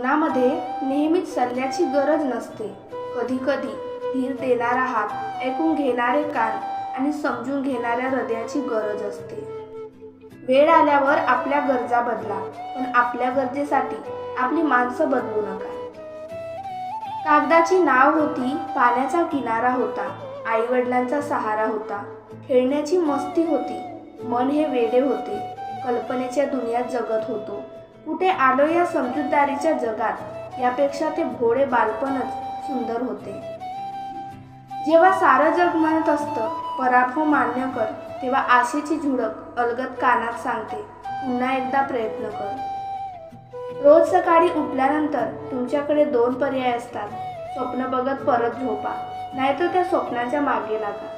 जीवनामध्ये नेहमीच सल्ल्याची गरज नसते. कधी कधी धीर देणारा हात ऐकून घेणारे कान आणि समजून घेणाऱ्या हृदयाची गरज असते. वेळ आल्यावर आपल्या गरजा बदला पण आपल्या गरजेसाठी आपली माणसं बदलू नका. कागदाची नाव होती पाण्याचा किनारा होता आई वडिलांचा सहारा होता खेळण्याची मस्ती होती मन हे वेडे होते कल्पनेच्या दुनियात जगत होतो. कुठे आलो या समजूतदारीच्या जगात? यापेक्षा ते भोळे बालपणच सुंदर होते. जेव्हा सारं जग म्हणत असतं पराभव मान्य कर तेव्हा आशेची झुळक अलगत कानात सांगते पुन्हा एकदा प्रयत्न कर. रोज सकाळी उठल्यानंतर तुमच्याकडे दोन पर्याय असतात स्वप्न बघत परत झोपा नाहीतर त्या स्वप्नाच्या मागे लागा.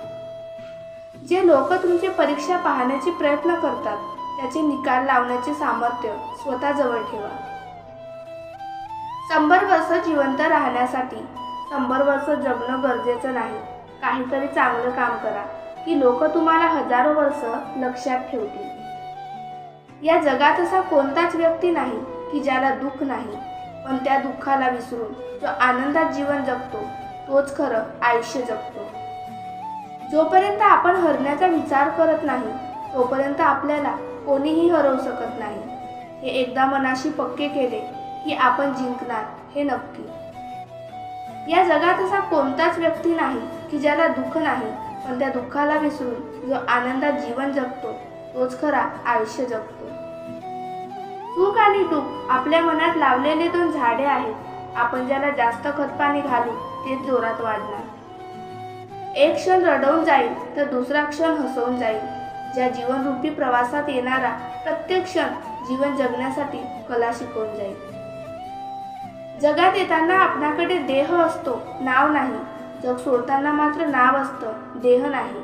जे लोक तुमची परीक्षा पाहण्याचे प्रयत्न करतात त्याचे निकाल लावण्याचे सामर्थ्य स्वतःजवळ ठेवा. शंभर वर्ष जिवंत राहण्यासाठी शंभर वर्ष जगणं गरजेचं नाही. काहीतरी चांगलं काम करा की लोक तुम्हाला हजारो वर्ष लक्षात ठेवतील. या जगात असा कोणताच व्यक्ती नाही की ज्याला दुःख नाही पण त्या दुःखाला विसरून जो आनंदात जीवन जगतो तोच खरं आयुष्य जगतो. जोपर्यंत आपण हरण्याचा विचार करत नाही तोपर्यंत आपल्याला कोणीही हरवू शकत नाही. हे एकदा मनाशी पक्के केले की आपण जिंकणार हे नक्की. या जगात असा कोणताच व्यक्ती नाही की ज्याला दुःख नाही पण त्या दुःखाला विसरून जो आनंदात जीवन जगतो तोच खरा आयुष्य जगतो. चूक आणि दुःख आपल्या मनात लावलेले दोन झाडे आहेत. आपण ज्याला जास्त खतपाणी घालू ते जोरात वाढणार. एक क्षण रडवून जाईल तर दुसरा क्षण हसवून जाईल. ज्या जीवनरूपी प्रवासात येणारा प्रत्येक क्षण जीवन जगण्यासाठी कला शिकवून जाईल. जगात येताना आपणाकडे देह असतो नाव नाही. जग सोडताना मात्र नाव असतं देह नाही.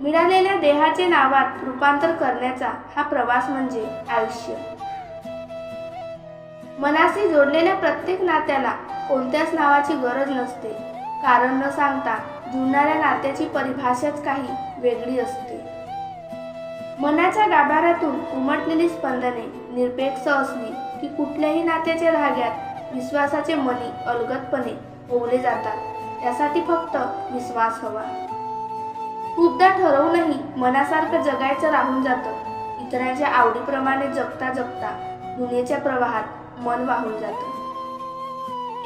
मिळालेल्या देहाचे नावात रूपांतर करण्याचा हा प्रवास म्हणजे आयुष्य मनाशी जोडलेल्या प्रत्येक नात्याला कोणत्याच नावाची गरज नसते. कारण न सांगता जुळणाऱ्या नात्याची परिभाषाच काही वेगळी असते. मनाच्या गाभाऱ्यातून उमटलेली स्पंदने निरपेक्ष असली की कुठल्याही नात्याच्या धाग्यात विश्वासाचे मनी अलगदपणे ओवले जातात. त्यासाठी फक्त विश्वास हवा. खूपदा ठरवूनही मनासारखं जगायचं राहून जातं. इतरांच्या आवडीप्रमाणे जगता जगता दुनियेच्या प्रवाहात मन वाहून जातं.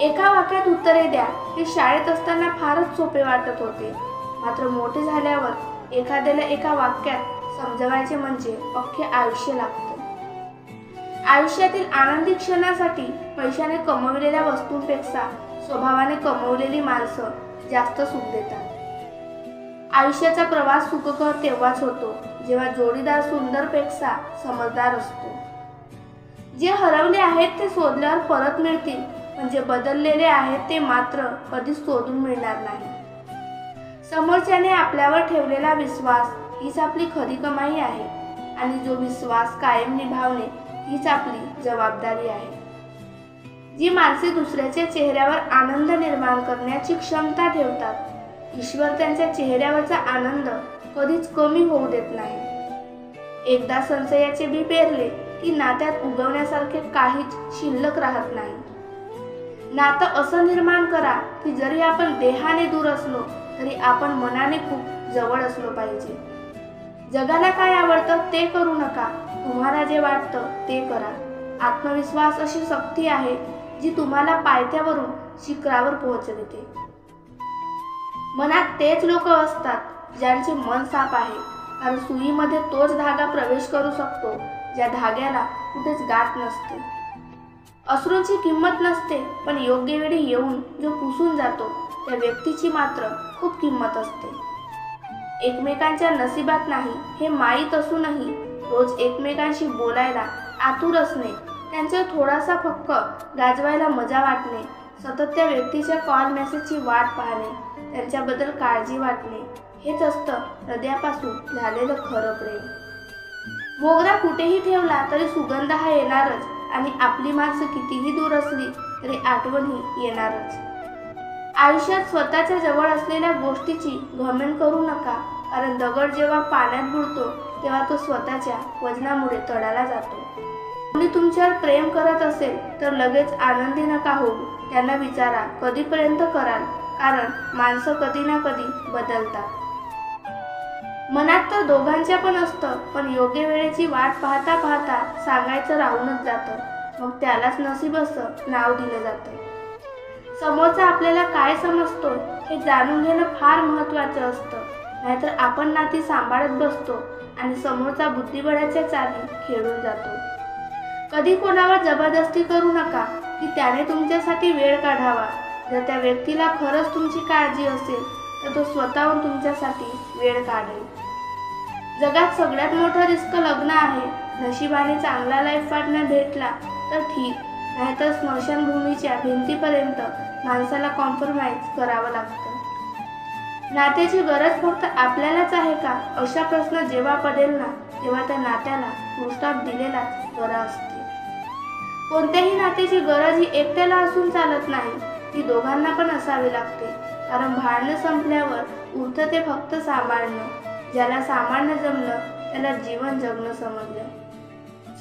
एका वाक्यात उत्तरे द्या हे शाळेत असताना फारच सोपे वाटत होते. मात्र मोठे झाल्यावर एखाद्याला एका वाक्यात समजवायचे म्हणजे अख्खे आयुष्य लागतं. आयुष्यातील आनंदी क्षणासाठी पैशाने कमवलेल्या वस्तूंपेक्षा स्वभावाने कमवलेली माणसं जास्त सुख देतात. आयुष्याचा प्रवास सुखकर तेव्हाच होतो जेव्हा जोडीदार सुंदरपेक्षा समजदार असतो. जे हरवले आहेत ते शोधल्यावर परत मिळतील म्हणजे बदललेले आहेत ते मात्र कधीच शोधून मिळणार नाही. समोरच्याने आपल्यावर ठेवलेला विश्वास हीच आपली खरी कमाई आहे. आणि जो विश्वास कायम निभावणे हीच आपली जबाबदारी आहे. जी माणसे दुसऱ्याच्या चेहऱ्यावर आनंद निर्माण करण्याची क्षमता ठेवतात ईश्वर त्यांच्या चेहऱ्यावरचा आनंद कधीच कमी होऊ देत नाही. एकदा संशयाचे बी पेरले की नात्यात उगवण्यासारखे काहीच शिल्लक राहत नाही. नातं असं निर्माण करा की जरी आपण देहाने दूर असलो तरी आपण मनाने खूप जवळ असलो पाहिजे. जगाला काय आवडतं ते करू नका. तुम्हाला जे वाटतं ते करा. आत्मविश्वास अशी शक्ती आहे जी तुम्हाला पायथ्यावरून शिखरावर पोहोचविते मनात तेच लोक असतात ज्यांचे मन साफ आहे. कारण सुईमध्ये तोच धागा प्रवेश करू शकतो ज्या धाग्याला कुठेच गाठ नसते. अश्रूंची किंमत नसते पण योग्य वेळी येऊन जो पुसून जातो त्या व्यक्तीची मात्र खूप किंमत असते. एकमेकांच्या नशिबात नाही हे माहीत असूनही रोज एकमेकांशी बोलायला आतुर असणे त्यांचा थोडासा फक्क गाजवायला मजा वाटणे सतत त्या व्यक्तीच्या कॉल मेसेजची वाट पाहणे त्यांच्याबद्दल काळजी वाटणे हेच असतं हृदयापासून झालेलं खरं प्रेम. मोगरा कुठेही ठेवला तरी सुगंध हा येणारच आणि आपली माणसं कितीही दूर असली तरी आठवणही येणारच. आयुष्यात स्वतःच्या जवळ असलेल्या गोष्टीची घमेंट करू नका. कारण दगड जेव्हा पाण्यात बुडतो तेव्हा तो स्वतःच्या वजनामुळे तडाला जातो. कोणी तुमच्यावर प्रेम करत असेल तर लगेच आनंदी नका हो त्यांना विचारा कधीपर्यंत कराल? कारण माणसं कधी ना कधी बदलतात. मनात तर दोघांच्या पण असतं पण योग्य वेळेची वाट पाहता पाहता सांगायचं राहूनच जातं. मग त्यालाच नसीब असं नाव दिलं जातं. समोरचा आपल्याला काय समजतो हे जाणून घेणं फार महत्त्वाचं असतं. नाहीतर आपण नाती सांभाळत बसतो आणि समोरचा बुद्धिबळाच्या चाली खेळून जातो. कधी कोणावर जबरदस्ती करू नका की त्याने तुमच्यासाठी वेळ काढावा. जर त्या व्यक्तीला खरंच तुमची काळजी असेल तर तो स्वतःहून तुमच्यासाठी वेळ काढेल. जगात सगळ्यात मोठं रिस्क लग्न आहे. नशिबाने चांगला लाईफ पार्टनर भेटला तर ठीक. नाहीतर स्मशानभूमीच्या भिंतीपर्यंत माणसाला कॉम्प्रोमाइज करावं लागतं. नात्याची गरज फक्त आपल्यालाच आहे का? अशा प्रश्न जेव्हा पडेल ना तेव्हा त्या नात्याला पुस्तक दिलेलाच बरा असते. कोणत्याही नात्याची गरज ही एकट्याला असून चालत नाही ती दोघांना पण असावी लागते. कारण भांडणं संपल्यावर उरतं ते फक्त सांभाळणं ज्याला सामान्य जमलं त्याला जीवन जगणं समजलं.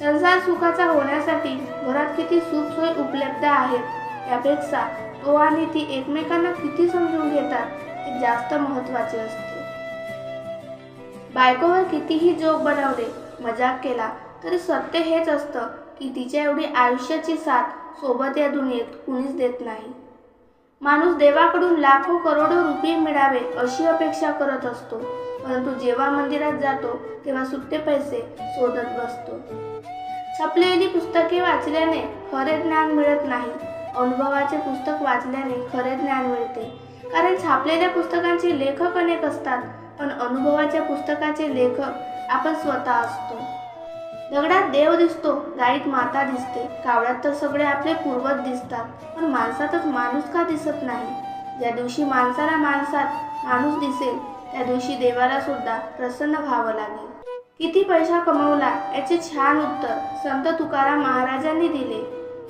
संसार सुखाचा होण्यासाठी घरात किती सुख सोय उपलब्ध आहेत यापेक्षा तो आणि ती एकमेकांना किती समजून घेतात हे जास्त महत्त्वाचे असते. बायकोवर कितीही जोक बनवले मजाक केला तरी सत्य हेच असतं की तिच्या एवढी आयुष्याची साथ सोबत या दुनियेत कुणीच देत नाही. माणूस देवाकडून लाखो करोडो रुपये मिळावे अशी अपेक्षा करत असतो. परंतु जेव्हा मंदिरात जातो तेव्हा सुट्टे पैसे शोधत बसतो. छापलेली पुस्तके वाचल्याने खरे ज्ञान मिळत नाही. अनुभवाचे पुस्तक वाचल्याने खरे ज्ञान मिळते. कारण छापलेल्या पुस्तकांचे लेखक अनेक असतात पण अनुभवाच्या पुस्तकाचे लेखक आपण स्वतः असतो. दगडात देव दिसतो गाईत माता दिसते. कावळ्यात तर सगळे आपले पूर्वज दिसतात पण माणसातच माणूस का दिसत नाही? ज्या दिवशी माणसाला माणसात माणूस दिसेल त्या दिवशी देवाला सुद्धा प्रसन्न व्हावं लागेल. किती पैसा कमवला याचे छान उत्तर संत तुकाराम महाराजांनी दिले.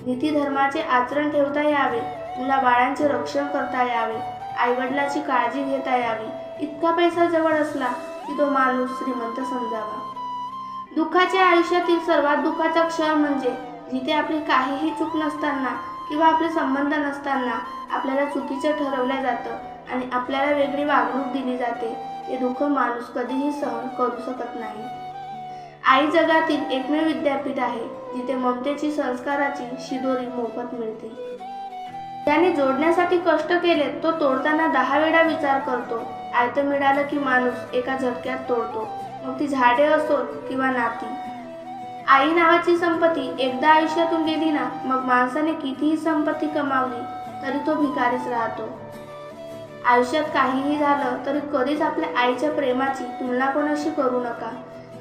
नीती धर्माचे आचरण ठेवता यावे मुला बाळांचे रक्षण करता यावे आईवडिलाची काळजी घेता यावी. इतका पैसा जवळ असला की तो माणूस श्रीमंत समजावा. दुःखाच्या आयुष्यातील सर्वात दुःखाचा क्षण म्हणजे जिथे आपली काहीही चूक नसताना किंवा आपले संबंध नसताना आपल्याला चुकीचं ठरवलं जातं आणि आपल्याला वेगळी वागणूक दिली जाते. ते दुःख माणूस कधीही सहन करू शकत नाही. आई जगातील एकमेव विद्यापीठ आहे जिथे ममतेची संस्काराची शिदोरी मोफत मिळते. त्याने जोडण्यासाठी कष्ट केले तो तोडताना दहा वेळा विचार करतो. आयतं मिळालं की माणूस एका झटक्यात तोडतो. मग ती झाडे असोत किंवा नाती. आई नावाची संपत्ती एकदा आयुष्यातून गेली ना मग माणसाने कितीही संपत्ती कमावली तरी तो भिकारीच राहतो. आयुष्यात काहीही झालं तरी कधीच आपल्या आईच्या प्रेमाची तुलना कोणाशी करू नका.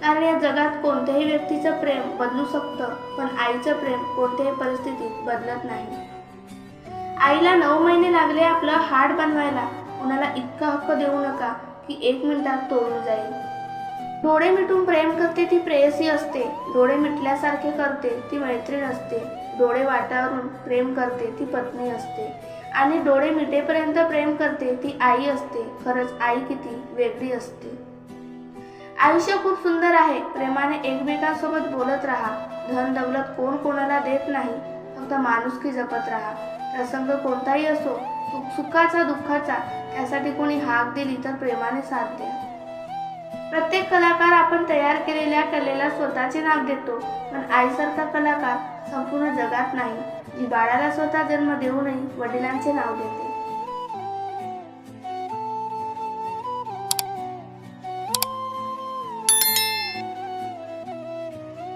कारण या जगात कोणत्याही व्यक्तीचं प्रेम बदलू शकतं पण आईचं प्रेम कोणत्याही परिस्थितीत बदलत नाही. आईला नऊ महिने लागले आपलं हाड बनवायला. कोणाला इतका हक्क देऊ नका की एक मिनिटात तोडून जाईल. डोळे मिटून प्रेम करते ती प्रेयसी असते. डोळे मिटल्यासारखे करते ती मैत्रीण असते. डोळे वाटावरून प्रेम करते ती पत्नी असते. आणि डोळे मिटेपर्यंत प्रेम करते ती आई असते. खरंच आई किती वेगळी असते. आयुष्य खूप सुंदर आहे. प्रेमाने एकमेकांसोबत बोलत राहा. धन दौलत कोण कोणाला देत नाही. फक्त माणुसकी जपत राहा. प्रसंग कोणताही असो सुखाचा दुःखाचा त्यासाठी कोणी हाक दिली तर प्रेमाने साथ द्या. प्रत्येक कलाकार आपण तयार केलेल्या कलेला स्वतःचे नाव देतो पण आईसारखा कलाकार संपूर्ण जगात नाही. जी बाळाला स्वतः जन्म देऊनही वडिलांचे नाव देते